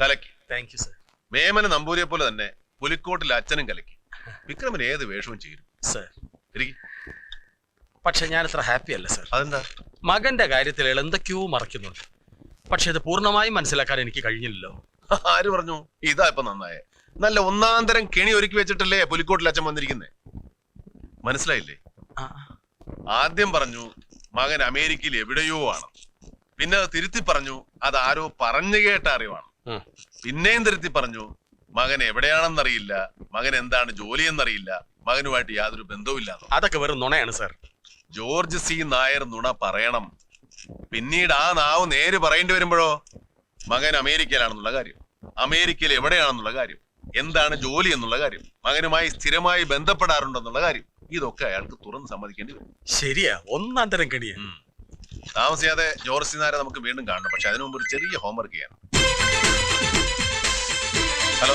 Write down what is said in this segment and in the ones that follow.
കലക്കി. Thank you sir മേമന നമ്പൂരിയെ പോലെ തന്നെ പുലിക്കോട്ടിൽ അച്ഛനും കലക്കി. വിക്രമൻ ഏത് വേഷവും ചെയ്യും? സർ. പക്ഷെ ഞാൻ അത്ര ഹാപ്പി അല്ല സർ അതെന്താ? മകന്റെ കാര്യത്തിൽ എന്തൊക്കെയോ മറക്കുന്നുണ്ട്. പക്ഷെ ഇത് പൂർണമായും മനസ്സിലാക്കാൻ എനിക്ക് കഴിഞ്ഞില്ലല്ലോ. ആര് പറഞ്ഞു? ഇതാ ഇപ്പൊ നന്നായേ. നല്ല ഒന്നാം തരം കെണി ഒരുക്കി വെച്ചിട്ടല്ലേ പുലിക്കോട്ടിൽ അച്ഛൻ വന്നിരിക്കുന്നേ? മനസ്സിലായില്ലേ? ആദ്യം പറഞ്ഞു മകൻ അമേരിക്കയിൽ എവിടെയോ ആണ്. പിന്നെ അത് തിരുത്തി പറഞ്ഞു അത് ആരോ പറഞ്ഞു കേട്ട അറിവാണ്. പിന്നെയും തിരുത്തി പറഞ്ഞു മകൻ എവിടെയാണെന്നറിയില്ല മകൻ എന്താണ് ജോലി എന്നറിയില്ല മകനുമായിട്ട് യാതൊരു ബന്ധവുമില്ല അതൊക്കെ വെറും നുണയാണ് സാർ. George C. നായർ നുണ പറയണം. പിന്നീട് ആ നാവ് നേര് പറയേണ്ടി വരുമ്പോഴോ? മകൻ അമേരിക്കയിലാണെന്നുള്ള കാര്യം അമേരിക്കയിൽ എവിടെയാണെന്നുള്ള കാര്യം എന്താണ് ജോലി എന്നുള്ള കാര്യം മകനുമായി സ്ഥിരമായി ബന്ധപ്പെടാറുണ്ടെന്നുള്ള കാര്യം ഇതൊക്കെ അയാൾക്ക് തുറന്ന് സമ്മതിക്കേണ്ടി വരും. ശരിയാ ഒന്നാം തരം കെണിയാ. താമസിയാതെ ജോർജ് സി. നായരെ നമുക്ക് വീണ്ടും കാണണം പക്ഷെ അതിനു മുമ്പ് ഒരു ചെറിയ ഹോംവർക്ക് ചെയ്യണം. ഹലോ.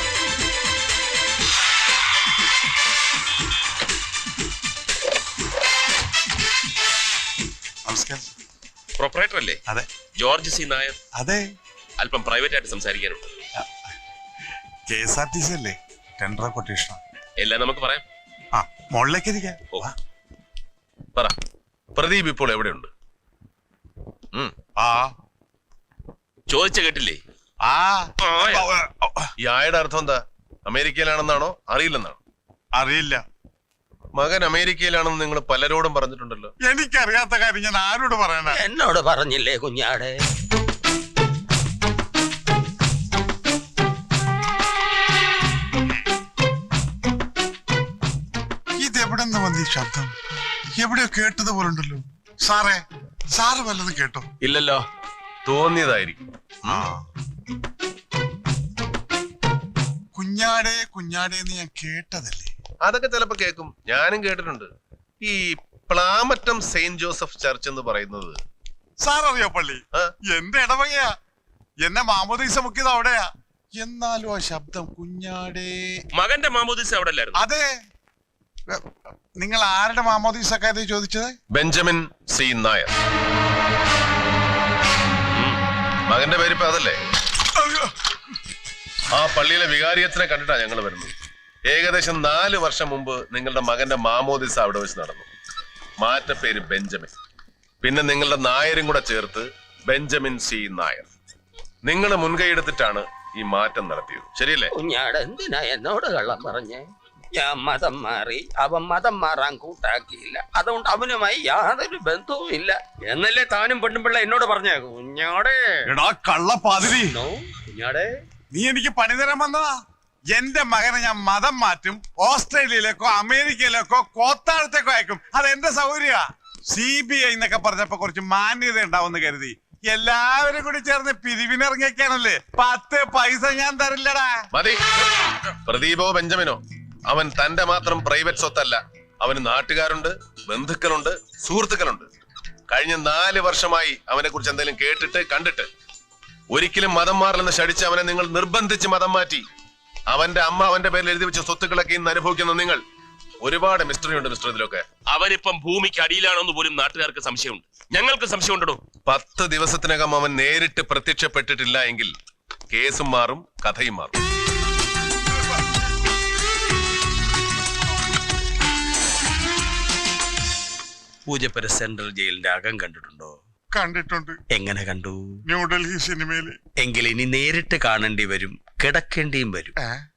നമസ്കാരം. പ്രൊപ്പറേറ്റർ അല്ലേ? അതെ. ജോർജ് സി. നായർ. അതെ. അല്പം പ്രൈവറ്റ് ആയിട്ട് സംസാരിക്കാനുണ്ട് K S R T C അല്ലേ? ടെൻഡർ കൊട്ടേഷൻ എല്ലാം നമുക്ക് പറയാം. ആ മുകളിലേക്ക് ഇരിക്കാം. ഓ. പറ. പ്രദീപ് ഇപ്പോൾ എവിടെയുണ്ട്. ആ. ചോദിച്ച കേട്ടില്ലേ? ആ. ഈ ആയുടെ അർത്ഥം എന്താ? അമേരിക്കയിലാണെന്നാണോ? അറിയില്ലെന്നാണോ? അറിയില്ല. മകൻ അമേരിക്കയിലാണെന്ന് നിങ്ങൾ പലരോടും പറഞ്ഞിട്ടുണ്ടല്ലോ. എനിക്കറിയാത്ത കാര്യം ഞാൻ ആരോട് പറയണ എന്നോട് പറഞ്ഞില്ലേ കുഞ്ഞാടെ? ഇതെവിടെ നിന്ന് വന്ന ഈ ശബ്ദം? എവിടെയോ കേട്ടത് പോലുണ്ടല്ലോ സാറേ സാറ് വല്ലതും കേട്ടോ? ഇല്ലല്ലോ. തോന്നിയതായിരിക്കും. ആ. കുഞ്ഞാടേ കുഞ്ഞാടേ എന്ന് ഞാൻ കേട്ടതല്ലേ? അതൊക്കെ ചിലപ്പോ കേൾക്കും. ഞാനും കേട്ടിട്ടുണ്ട്. ഈ പ്ലാമറ്റം സെയിന്റ് ജോസഫ് ചർച്ച് എന്ന് പറയുന്നത്. സാർ അറിയോ പള്ളി? ആ, എന്റെ ഇടവകയാ? എന്നെ മാമോദീസ മുക്കിയത് അവിടെയാ. എന്നാലും ആ ശബ്ദം കുഞ്ഞാടേ. മകന്റെ മാമോദീസ അവിടെ അല്ലായിരുന്നു? അതെ. എ, നിങ്ങൾ ആരുടെ മാമോദീസ കാര്യം ചോദിച്ചത്? ബെഞ്ചമിൻ സി നായർ. ഉം. മകന്റെ പേരിപ്പോ അതല്ലേ? ആ പള്ളിയിലെ വികാരിയച്ഛനെ കണ്ടിട്ടാ ഞങ്ങൾ വരുന്നത്. ഏകദേശം നാല് വർഷം മുമ്പ് നിങ്ങളുടെ മകന്റെ മാമോദിസ അവിടെ വെച്ച് നടന്നു. മാറ്റപ്പേര് ബെഞ്ചമിൻ. പിന്നെ നിങ്ങളുടെ നായരും കൂടെ ചേർത്ത് ബെഞ്ചമിൻ സി നായർ. നിങ്ങൾ മുൻകൈ എടുത്തിട്ടാണ് ഈ മാറ്റം നടത്തിയത്. ശരിയല്ലേ? കുഞ്ഞാട് എന്തിനാ എന്നോട് കള്ളം പറഞ്ഞേ? ഞാൻ മതം മാറി അവൻ മതം മാറാൻ കൂട്ടാക്കിയില്ല. അതുകൊണ്ട് അവനുമായി യാതൊരു ബന്ധവും ഇല്ല. എന്നല്ലേ താനും പെണ്ണും പിള്ള എന്നോട് പറഞ്ഞേ കുഞ്ഞാടേ? എടാ കള്ള പാതിരി നോ കുഞ്ഞാടെ. നീ എനിക്ക് പണി തരാൻ വന്നതാ. എന്റെ മകനെ ഞാൻ മതം മാറ്റും ഓസ്ട്രേലിയയിലേക്കോ അമേരിക്കയിലേക്കോ കോത്താഴത്തേക്കോ അയക്കും. അത് എന്റെ സൗകര്യ? സി ബി ഐ എന്നൊക്കെ പറഞ്ഞപ്പോ കുറച്ച് മാന്യത ഉണ്ടാവുമെന്ന് കരുതി. എല്ലാവരും കൂടി ചേർന്ന് പിരിവിനിറങ്ങിയൊക്കെയാണല്ലേ? പത്ത് പൈസ ഞാൻ തരില്ലടാ. മതി. പ്രദീപോ ബെഞ്ചമിനോ അവൻ തന്റെ മാത്രം പ്രൈവറ്റ് സ്വത്തല്ല. അവന് നാട്ടുകാരുണ്ട് ബന്ധുക്കളുണ്ട് സുഹൃത്തുക്കളുണ്ട്. കഴിഞ്ഞ നാല് വർഷമായി അവനെ കുറിച്ച് എന്തെങ്കിലും കേട്ടിട്ട് കണ്ടിട്ട് ഒരിക്കലും മതം മാറില്ലെന്ന് ശടിച്ച് അവനെ നിങ്ങൾ നിർബന്ധിച്ച് മതം മാറ്റി. അവന്റെ അമ്മ അവന്റെ പേരിൽ എഴുതി വെച്ച സ്വത്തുക്കളൊക്കെ ഇന്ന് അനുഭവിക്കുന്ന നിങ്ങൾ ഒരുപാട് മിസ്റ്ററി ഉണ്ട് മിസ്റ്റർ ഇതിലൊക്കെ. അവനിപ്പം ഭൂമിക്ക് അടിയിലാണെന്ന് പോലും നാട്ടുകാർക്ക് സംശയമുണ്ട്. ഞങ്ങൾക്ക് സംശയം സംശയമുണ്ടോ പത്ത് ദിവസത്തിനകം അവൻ നേരിട്ട് പ്രത്യക്ഷപ്പെട്ടിട്ടില്ല എങ്കിൽ കേസും മാറും കഥയും മാറും. പൂജപ്പുര സെൻട്രൽ ജയിലിന്റെ അകം കണ്ടിട്ടുണ്ടോ? കണ്ടിട്ടുണ്ട്. എങ്ങനെ കണ്ടു? ന്യൂഡൽഹി സിനിമയിൽ. എങ്കിൽ ഇനി നേരിട്ട് കാണേണ്ടി വരും കിടക്കേണ്ടിയും വരും.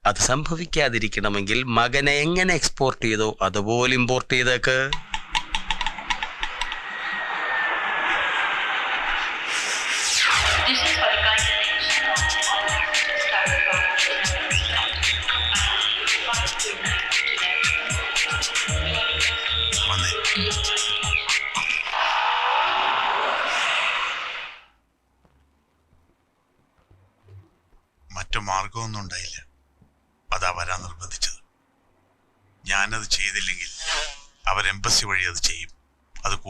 അത് സംഭവിക്കാതിരിക്കണമെങ്കിൽ മകനെ എങ്ങനെ എക്സ്പോർട്ട് ചെയ്തോ അതുപോലെ ഇമ്പോർട്ട് ചെയ്തേക്ക്. This is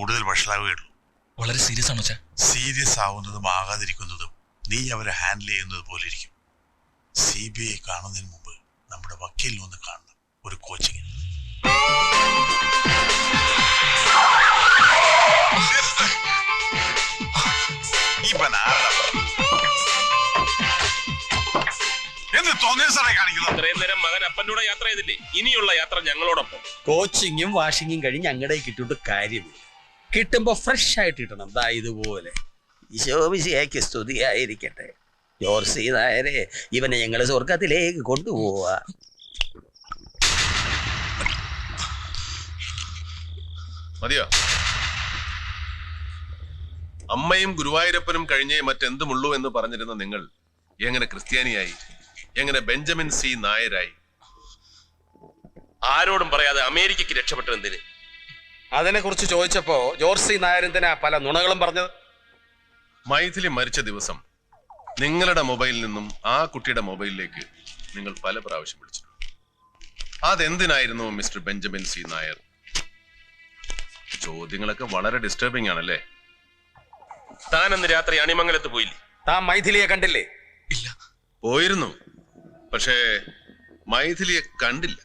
കൂടുതൽ വഷളാവുകയുള്ളൂ വളരെ സീരിയസ് ആണോ ചാ സീരിയസ് ആവുന്നതും ആകാതിരിക്കുന്നതും നീ അവരെ ഹാൻഡിൽ ചെയ്യുന്നത് പോലെ ഇരിക്കും. സി ബി ഐ കാണുന്നതിന് മുമ്പ് നമ്മുടെ വക്കീലിൽ ഒന്ന് കാണണം. ഒരു കോച്ചിങ് ആരടാ തോന്നിയ സാറേ കാണിക്കുന്നത്? ഇത്രയും നേരം മകൻ അപ്പന്റെ യാത്ര ചെയ്തില്ലേ? ഇനിയുള്ള യാത്ര ഞങ്ങളോടൊപ്പം. കോച്ചിങ്ങും വാഷിങ്ങും കഴിഞ്ഞ് ഞങ്ങളുടെ കിട്ടിയിട്ട് കാര്യമില്ല. കിട്ടുമ്പോ ഫ്രഷ് ആയിട്ട് കിട്ടണം. ദാ ഇതുപോലെ. ഈശോമിശിയാക്കി സ്തുതിയായിരിക്കട്ടെ. ജോർസി നായരെ ഇവനെ ഞങ്ങൾ സ്വർഗത്തിലേക്ക് കൊണ്ടുപോവാ. മതിയോ? അമ്മയും ഗുരുവായൂരപ്പനും കഴിഞ്ഞേ മറ്റെന്തുമുള്ളൂ എന്ന് പറഞ്ഞിരുന്ന നിങ്ങൾ എങ്ങനെ ക്രിസ്ത്യാനിയായി? എങ്ങനെ ബെഞ്ചമിൻ സി നായരായി? ആരോടും പറയാതെ അമേരിക്കയ്ക്ക് രക്ഷപ്പെട്ടത് എന്തിന് അതിനെ കുറിച്ച് ചോദിച്ചപ്പോ ജോർസി നായർ എന്തിനാ പല നുണകളും പറഞ്ഞത്? മൈഥിലി മരിച്ച ദിവസം നിങ്ങളുടെ മൊബൈലിൽ നിന്നും ആ കുട്ടിയുടെ മൊബൈലിലേക്ക് നിങ്ങൾ പല പ്രാവശ്യം വിളിച്ചു അതെന്തിനായിരുന്നു മിസ്റ്റർ ബെഞ്ചമിൻ സി നായർ? ചോദ്യങ്ങളൊക്കെ വളരെ ഡിസ്റ്റർബിംഗ് ആണല്ലേ? താൻ അന്ന് രാത്രി അണിമംഗലത്ത് പോയില്ലേ? താൻ മൈഥിലിയെ കണ്ടില്ലേ? ഇല്ല. പോയിരുന്നു. പക്ഷേ മൈഥിലിയെ കണ്ടില്ല.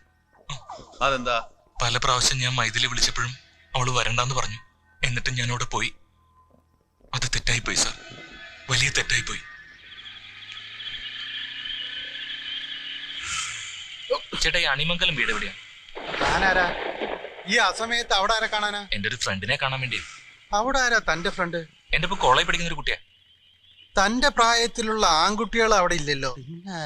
അതെന്താ? പല പ്രാവശ്യം ഞാൻ മൈഥിലി വിളിച്ചപ്പോഴും അവൾ വരണ്ടെന്ന് പറഞ്ഞു. എന്നിട്ട് ഞാൻ അവിടെ പോയി. അത് തെറ്റായി പോയി സാർ. വലിയ തെറ്റായി പോയി ചേട്ടാ ഈ അണിമംഗലം വീട് എവിടെയാണ് താനാരാ? ഈ അസമയത്ത് അവിടെ ആരെ കാണാനാ? എന്റെ ഒരു ഫ്രണ്ടിനെ കാണാൻ വേണ്ടി. അവിടെ ആരാ തന്റെ ഫ്രണ്ട്? എന്റെ ഇപ്പൊ കോളേജ് പഠിക്കുന്ന ഒരു കുട്ടിയാ. തന്റെ പ്രായത്തിലുള്ള ആൺകുട്ടികൾ അവിടെ ഇല്ലല്ലോ?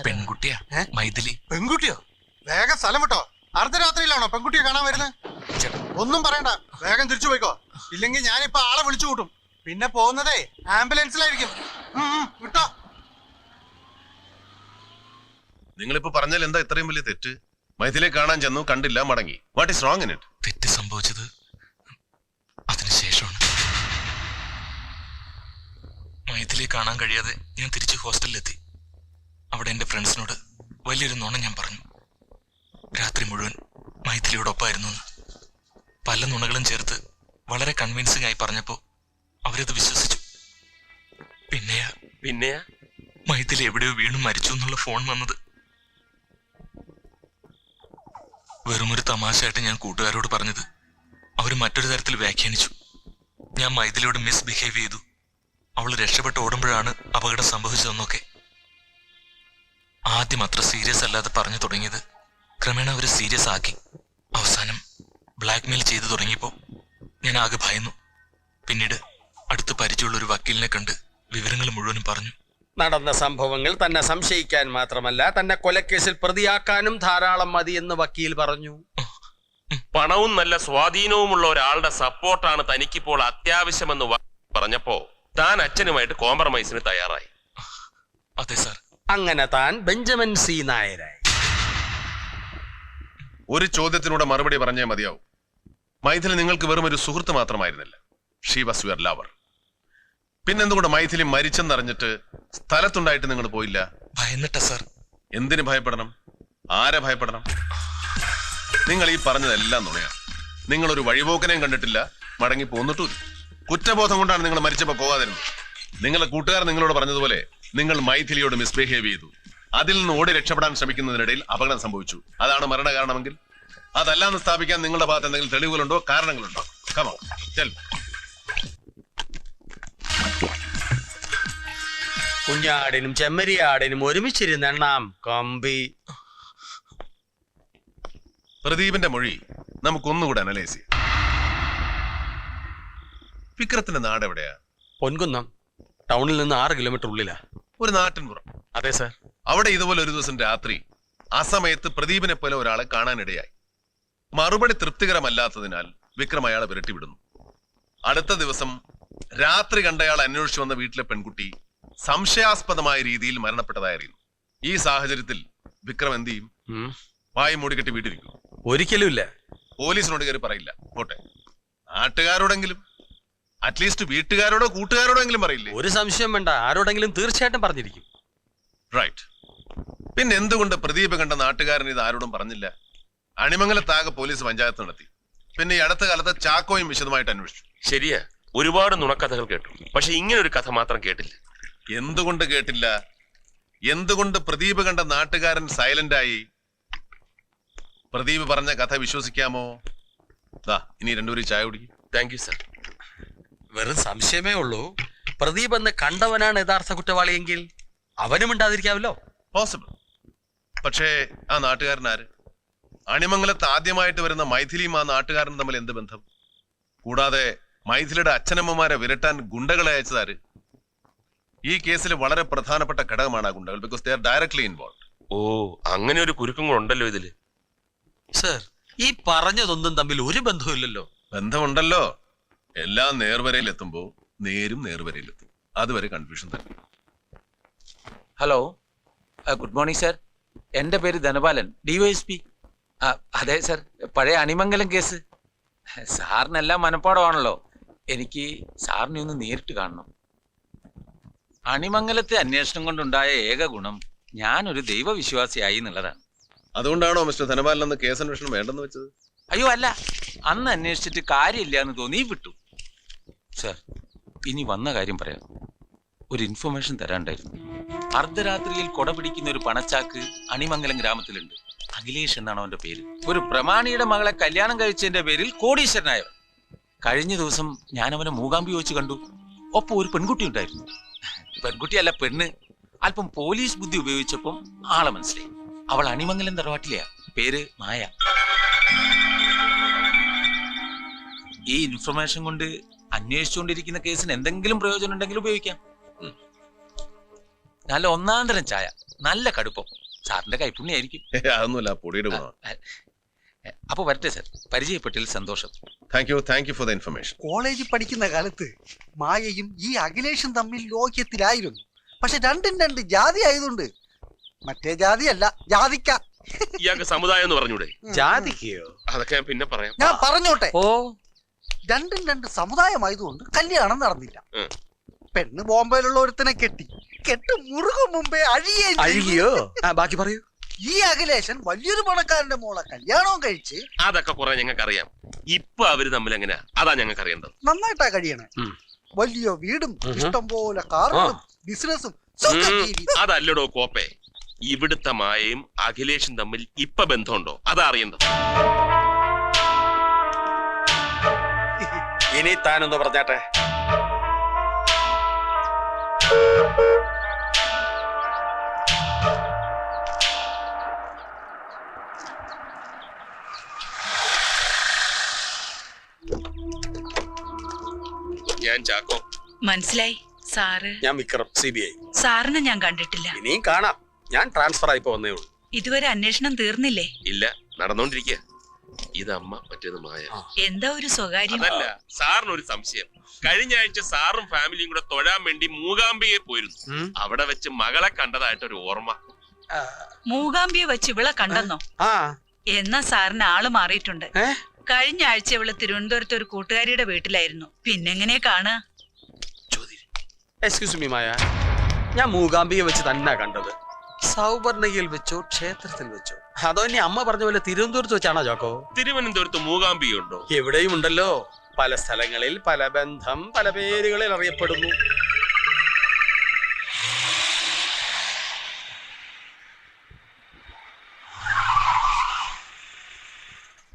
പെൺകുട്ടിയാ? മൈഥിലി. പെൺകുട്ടിയോ? വേഗം സ്ഥലം വിട്ടോ. അർദ്ധരാത്രിയിലാണോ പെൺകുട്ടിയെ കാണാൻ വരുന്നത് ഒന്നും പറയണ്ട. വേഗം തിരിച്ചു പോയിക്കോ. ഇല്ലെങ്കിൽ ഞാനിപ്പോ ആളെ വിളിച്ചു കൂട്ടും. പിന്നെ പോകുന്നതേ ആംബുലൻസിലായിരിക്കും. വിട്ടോ. നിങ്ങളിപ്പോ പറഞ്ഞാൽ എന്താ ഇത്രയും വലിയ തെറ്റ്? മൈഥിലെ കാണാൻ ചെന്നു കണ്ടില്ല മടങ്ങി. What is wrong in it തെറ്റ് സംഭവിച്ചത് അതിനുശേഷമാണ് മൈഥിലെ കാണാൻ കഴിയാതെ ഞാൻ തിരിച്ച് ഹോസ്റ്റലിലെത്തി. അവിടെ എന്റെ ഫ്രണ്ട്സിനോട് വലിയൊരു നുണ ഞാൻ പറഞ്ഞു. രാത്രി മുഴുവൻ മൈഥിലിയോടൊപ്പമായിരുന്നു പല നുണകളും ചേർത്ത് വളരെ കൺവിൻസിംഗ് ആയി പറഞ്ഞപ്പോ അവരത് വിശ്വസിച്ചു. പിന്നെയാ പിന്നെയാ? മൈഥിലി എവിടെയോ വീണു മരിച്ചു എന്നുള്ള ഫോൺ വന്നത്. വെറുമൊരു തമാശയായിട്ട് ഞാൻ കൂട്ടുകാരോട് പറഞ്ഞത് അവർ മറ്റൊരു തരത്തിൽ വ്യാഖ്യാനിച്ചു. ഞാൻ മൈഥിലിയോട് മിസ്ബിഹേവ് ചെയ്തു. അവൾ രക്ഷപ്പെട്ട് ഓടുമ്പോഴാണ് അപകടം സംഭവിച്ചതെന്നൊക്കെ. ആദ്യം അത്ര സീരിയസ് അല്ലാതെ പറഞ്ഞു തുടങ്ങിയത് ക്രമേണ അവർ സീരിയസ് ആക്കി. അവസാനം ബ്ലാക്ക്മെയിൽ ചെയ്തു തുടങ്ങിയപ്പോൾ ഞാൻ ആകെ ഭയന്നു. പിന്നീട് അടുത്ത് പരിചയമുള്ള ഒരു വക്കീലിനെ കണ്ട് വിവരങ്ങൾ മുഴുവനും പറഞ്ഞു. നടന്ന സംഭവങ്ങൾ തന്നെ സംശയിക്കാൻ മാത്രമല്ല തന്നെ കൊലക്കേസിൽ പ്രതിയാക്കാനും ധാരാളം മതി എന്ന് വക്കീൽ പറഞ്ഞു. പണവും നല്ല സ്വാധീനവുമുള്ള ഒരാളുടെ സപ്പോർട്ടാണ് തനിക്കിപ്പോൾ അത്യാവശ്യമെന്ന് പറഞ്ഞപ്പോ താൻ അച്ഛനുമായിട്ട് കോംപ്രമൈസിന് തയ്യാറായി. അതെ സാർ. അങ്ങനെ താൻ ബെഞ്ചമിൻ സി നായരായി. ഒരു ചോദ്യത്തിനൂടെ മറുപടി പറഞ്ഞേ മതിയാവും. മൈഥിലി നിങ്ങൾക്ക് വെറും ഒരു സുഹൃത്ത് മാത്രമായിരുന്നില്ല. ഷീ വാസ് യുവർ ലവർ പിന്നെന്തുകൊണ്ട് മൈഥിലി മരിച്ചെന്നറിഞ്ഞിട്ട് സ്ഥലത്തുണ്ടായിട്ട് നിങ്ങൾ പോയില്ല? ഭയന്നിട്ട സർ. എന്തിനു ഭയപ്പെടണം? ആരെ ഭയപ്പെടണം? നിങ്ങൾ ഈ പറഞ്ഞതെല്ലാം നുണയാണ് നിങ്ങൾ ഒരു വഴിപോക്കനെയും കണ്ടിട്ടില്ല മടങ്ങി പോന്നിട്ടു കുറ്റബോധം കൊണ്ടാണ് നിങ്ങൾ മരിച്ചപ്പോ പോകാതിരുന്നത് നിങ്ങളുടെ കൂട്ടുകാർ നിങ്ങളോട് പറഞ്ഞതുപോലെ നിങ്ങൾ മൈഥിലിയോട് മിസ്ബിഹേവ് ചെയ്തു. അതിൽ നിന്ന് ഓടി രക്ഷപ്പെടാൻ ശ്രമിക്കുന്നതിനിടയിൽ അപകടം സംഭവിച്ചു. അതാണ് മരണകാരണമെങ്കിൽ അതല്ലാന്ന് സ്ഥാപിക്കാൻ നിങ്ങളുടെ ഭാഗത്ത് എന്തെങ്കിലും തെളിവുകളുണ്ടോ? കാരണങ്ങളുണ്ടോ? കമോ ചെൽ കുഞ്ഞാടിനും ചെമ്മരിയാടിനും ഒരുമിച്ചിരുന്നെണ്ണാം കമ്പി. പ്രദീപിന്റെ മൊഴി നമുക്കൊന്നുകൂടെ അനലൈസ് ചെയ്യാം. വിക്രത്തിന്റെ നാട് എവിടെയാ? പൊൻകുന്നം. ടൗണിൽ നിന്ന് ആറ് കിലോമീറ്റർ ഉള്ളിലാ. ഒരു നാട്ടിൻപുറം. അതെ സാർ. അവിടെ ഇതുപോലെ ഒരു ദിവസം രാത്രി ആ സമയത്ത് പ്രദീപിനെ പോലെ ഒരാളെ കാണാനിടയായി. മറുപടി തൃപ്തികരമല്ലാത്തതിനാൽ വിക്രം അയാളെ വിരട്ടിവിടുന്നു. അടുത്ത ദിവസം രാത്രി കണ്ടയാൾ അന്വേഷിച്ചു വന്ന വീട്ടിലെ പെൺകുട്ടി സംശയാസ്പദമായ രീതിയിൽ മരണപ്പെട്ടതായി അറിയുന്നു ഈ സാഹചര്യത്തിൽ വിക്രം എന്ത് ചെയ്യും? വായി മൂടിക്കെട്ടി വീട്ടിരിക്കും ഒരിക്കലും ഇല്ല. പോലീസിനോട് കയറി പറയില്ല. പോട്ടെ. നാട്ടുകാരോടെങ്കിലും അറ്റ്ലീസ്റ്റ് വീട്ടുകാരോടോ കൂട്ടുകാരോടോ എങ്കിലും പറയില്ലേ? ഒരു സംശയം വേണ്ട. ആരോടെങ്കിലും തീർച്ചയായിട്ടും പറഞ്ഞിരിക്കും. റൈറ്റ് പിന്നെ എന്തുകൊണ്ട് പ്രദീപ് കണ്ട നാട്ടുകാരൻ ഇത് ആരോടും പറഞ്ഞില്ല? അണിമംഗലത്താകെ പോലീസ് പഞ്ചായത്ത് നടത്തി. പിന്നെ ഈ അടുത്ത കാലത്ത് ചാക്കോയും വിശദമായിട്ട് അന്വേഷിച്ചു. ശരിയാ. ഒരുപാട് നുണക്കഥകൾ കേട്ടു. പക്ഷെ ഇങ്ങനെ ഒരു കഥ മാത്രം കേട്ടില്ല. എന്തുകൊണ്ട് കേട്ടില്ല? എന്തുകൊണ്ട് പ്രദീപ് കണ്ട നാട്ടുകാരൻ സൈലന്റ് ആയി പ്രദീപ് പറഞ്ഞ കഥ വിശ്വസിക്കാമോ? ദാ ഇനി രണ്ടുപേരും ചായ കുടിക്കും. താങ്ക് യു സർ വെറും സംശയമേ ഉള്ളൂ. പ്രദീപ് എന്ന് കണ്ടവനാണ് യഥാർത്ഥ കുറ്റവാളിയെങ്കിൽ അവനും ഉണ്ടാതിരിക്കാമല്ലോ പോസിബിൾ പക്ഷേ ആ നാട്ടുകാരൻ ആര്? അണിമംഗലത്ത് ആദ്യമായിട്ട് വരുന്ന മൈഥിലിയും ആ നാട്ടുകാരനും തമ്മിൽ എന്ത് ബന്ധം? കൂടാതെ മൈഥിലിയുടെ അച്ഛനമ്മമാരെ വിരട്ടാൻ ഗുണ്ടകളെ അയച്ചതാര്? ഈ കേസിൽ വളരെ പ്രധാനപ്പെട്ട ഘടകമാണ് ആ ഗുണ്ടകൾ because they are directly involve ഓ അങ്ങനെ ഒരു കുരുക്കും കൂടെ ഉണ്ടല്ലോ ഇതിൽ. സർ ഈ പറഞ്ഞതൊന്നും തമ്മിൽ ഒരു ബന്ധവുമില്ലല്ലോ. ബന്ധമുണ്ടല്ലോ. എല്ലാം നേർവരയിൽ എത്തുമ്പോ നേരും നേർവരയിൽ എത്തും. അതുവരെ കൺഫ്യൂഷൻ തന്നെ. ഹലോ ഗുഡ് മോർണിംഗ് സർ എന്റെ പേര് ധനപാലൻ ഡിവൈഎസ്പി അതെ സർ. പഴയ അണിമംഗലം കേസ്. സാറിനെല്ലാം മനപ്പാടമാണല്ലോ. എനിക്ക് സാറിനെ ഒന്ന് നേരിട്ട് കാണണം. അണിമംഗലത്തെ അന്വേഷണം കൊണ്ടുണ്ടായ ഏക ഗുണം ഞാനൊരു ദൈവവിശ്വാസിയായി എന്നുള്ളതാണ്. അതുകൊണ്ടാണോ മിസ്റ്റർ ധനപാലൻ അന്ന് കേസ് അന്വേഷണം വേണ്ടെന്ന് വെച്ചത്? അയ്യോ അല്ല. അന്ന് അന്വേഷിച്ചിട്ട് കാര്യമില്ല എന്ന് തോന്നി വിട്ടു. സർ ഇനി വന്ന കാര്യം പറയാം. ഒരു ഇൻഫർമേഷൻ തരാണ്ടായിരുന്നു. അർദ്ധരാത്രിയിൽ കൊടപിടിക്കുന്ന ഒരു പണച്ചാക്ക് അണിമംഗലം ഗ്രാമത്തിലുണ്ട്. അഖിലേഷ് എന്നാണ് അവന്റെ പേര്. ഒരു പ്രമാണിയുടെ മകളെ കല്യാണം കഴിച്ചതിന്റെ പേരിൽ കോടീശ്വരനായവൻ. കഴിഞ്ഞ ദിവസം ഞാൻ അവനെ മൂകാമ്പി വെച്ച് കണ്ടു. ഒപ്പം ഒരു പെൺകുട്ടി ഉണ്ടായിരുന്നു. പെൺകുട്ടിയല്ല പെണ്ണ്. അല്പം പോലീസ് ബുദ്ധി ഉപയോഗിച്ചപ്പം ആളെ മനസ്സിലായി. അവൾ അണിമംഗലം തറവാട്ടിലെയാ. പേര് മായ. ഈ ഇൻഫർമേഷൻ കൊണ്ട് അന്വേഷിച്ചുകൊണ്ടിരിക്കുന്ന കേസിന് എന്തെങ്കിലും പ്രയോജനം ഉണ്ടെങ്കിൽ ഉപയോഗിക്കാം. നല്ല ഒന്നാം തരം ചായ നല്ല കടുപ്പം. സാറിന്റെ കൈപ്പുണ്യായിരിക്കും അതൊന്നുമില്ല പൊടിയുടെ അപ്പൊ വരട്ടെ സാർ. പരിചയപ്പെട്ടതിൽ സന്തോഷം. Thank you thank you for the information കോളേജിൽ പഠിക്കുന്ന കാലത്ത് മായയും ഈ അഖിലേഷും തമ്മിൽ ലോക്യത്തിലായിരുന്നു. പക്ഷെ രണ്ടും രണ്ട് ജാതി ആയതുകൊണ്ട് മറ്റേ ജാതിയല്ല ജാതിക്ക. ഇയാൾക്ക് സമുദായം എന്ന് പറഞ്ഞൂടെ? ജാതിക്കയോ? അതൊക്കെ ഞാൻ പിന്നെ പറയാം. ഞാൻ പറഞ്ഞോട്ടെ. ഓ. രണ്ടും രണ്ട് സമുദായമായതുകൊണ്ട് കല്യാണം നടന്നില്ല. പെണ്ണ് ബോംബെയിലുള്ള ഒരുത്തനെ കെട്ടി. കെട്ട് മുറുകും മുമ്പേ അഴിയേ അഴുകിയോ ആ ബാക്കി പറയൂ. ഈ അഖിലേഷൻ വലിയൊരു പണക്കാരന്റെ മോളെ കല്യാണവും കഴിച്ച് അതൊക്കെ കുറെ ഞങ്ങൾക്ക് അറിയാം ഇപ്പൊ അവർ തമ്മിൽ എങ്ങനെയാ അതാ ഞങ്ങൾക്ക് അറിയേണ്ടത് നന്നായിട്ടാ കഴിയണേ. വലിയ വീടും. ഇഷ്ടം പോലെ കാറുകളും ബിസിനസ്സും. അതല്ലടോ കോപ്പേ. ഇവിടുത്തെ മായയും അഖിലേഷും തമ്മിൽ ഇപ്പൊ ബന്ധമുണ്ടോ? അതാ അറിയേണ്ടത്. ഇനി താനൊന്ന് പറഞ്ഞാട്ടെ. ഞാൻ ചാക്കോ. മനസ്സിലായി. സാറ്. ഞാൻ വിക്രം സി ബി ഐ. സാറിനെ ഞാൻ കണ്ടിട്ടില്ല. ഇനിയും കാണാം. ഞാൻ ട്രാൻസ്ഫർ ആയിപ്പോ വന്നേ ഉള്ളൂ. ഇതുവരെ അന്വേഷണം തീർന്നില്ലേ? ഇല്ല ഇതമ്മ മറ്റേത് മായ. എന്താ ഒരു സ്വകാര്യം? അതല്ല സാറിന് ഒരു സംശയം. കഴിഞ്ഞ ആഴ്ച സാറും ഫാമിലിയും കൂടെ തൊഴാൻ വേണ്ടി മൂകാംബിയെ പോയിരുന്നു. അവിടെ വെച്ച് മകളെ കണ്ടതായിട്ട് ഒരു ഓർമ്മ മൂകാംബിയെ വെച്ച് ഇവിളെ കണ്ടെന്നോ? ആ. എന്നാ സാറിന് ആൾ മാറിയിട്ടുണ്ട്? കഴിഞ്ഞ ആഴ്ച ഇവൾ തിരുവനന്തപുരത്ത് ഒരു കൂട്ടുകാരിയുടെ വീട്ടിലായിരുന്നു. പിന്നെങ്ങനെ കാണുക എക്സ്ക്യൂസ് മീ മായ. ഞാൻ മൂകാംബിയെ വെച്ച് തന്നെ കണ്ടത്. സൗവർണയിൽ വെച്ചോ ക്ഷേത്രത്തിൽ വെച്ചോ. അതോ ഇനി അമ്മ പറഞ്ഞ പോലെ തിരുവനന്തപുരത്ത് വെച്ചാണോ ജോക്കോ തിരുവനന്തപുരത്ത് മൂകാംബി ഉണ്ടോ എവിടെയും ഉണ്ടല്ലോ. പല സ്ഥലങ്ങളിൽ പല ബന്ധം പല പേരുകളിൽ അറിയപ്പെടുന്നു.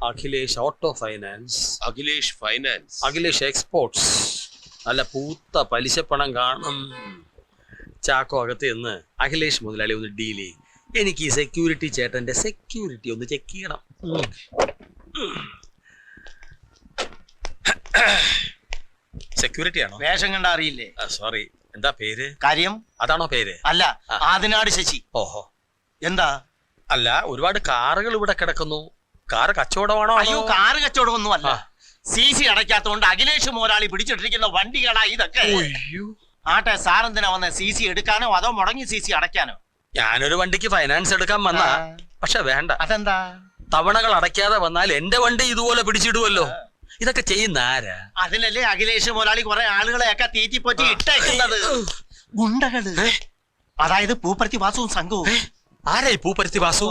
Akhilesh auto finance Akhilesh finance. Akhilesh exports നല്ല പൂത്ത പലിശപ്പണം കാണും. ചാക്കോ അകത്ത് നിന്ന് അഖിലേഷ് മുതലാളി ഒന്ന് ഡീൽ ചെയ്യും. എനിക്ക് ഈ സെക്യൂരിറ്റി ചേട്ടന്റെ സെക്യൂരിറ്റി ഒന്ന് ചെക്ക് ചെയ്യണം. സെക്യൂരിറ്റിയാണോ വേഷം കണ്ട അറിയില്ലേ? സോറി എന്താ പേര്? കാര്യം? അതാണോ പേര്? അല്ല ആദിനാട് ശശി. ഓഹോ. എന്താ? അല്ല ഒരുപാട് കാറുകൾ ഇവിടെ കിടക്കുന്നു. കാർ കച്ചവടമാണോ അയ്യോ കാറ് കച്ചവടമൊന്നും അല്ല സി സി അടയ്ക്കാത്തോണ്ട് അഖിലേഷ് മോരാളി പിടിച്ചിട്ടിരിക്കുന്ന വണ്ടികളാ ഇതൊക്കെ. ഒയ്യോ. ആട്ടെ സാറെന്തിനാ വന്ന? സി സി എടുക്കാനോ? അതോ മുടങ്ങി സി സി അടയ്ക്കാനോ? ഞാനൊരു വണ്ടിക്ക് ഫൈനാൻസ് എടുക്കാൻ വന്ന. പക്ഷെ വേണ്ട. അതെന്താ? തവണകൾ അടയ്ക്കാതെ വന്നാൽ എന്റെ വണ്ടി ഇതുപോലെ പിടിച്ചിടുവല്ലോ. ഇതൊക്കെ ചെയ്യുന്ന ആരാ? അതിനല്ലേ അഖിലേഷ് മുതലാളി കുറെ ആളുകളെയൊക്കെ തീറ്റിപ്പൊറ്റി ഇട്ടേക്കുന്നത് ഗുണ്ടകൾ. അതായത് പൂപ്പരത്തി വാസവും സംഘവും. ആരായി പൂപ്പരത്തി പൂപ്പരുത്തി വാസു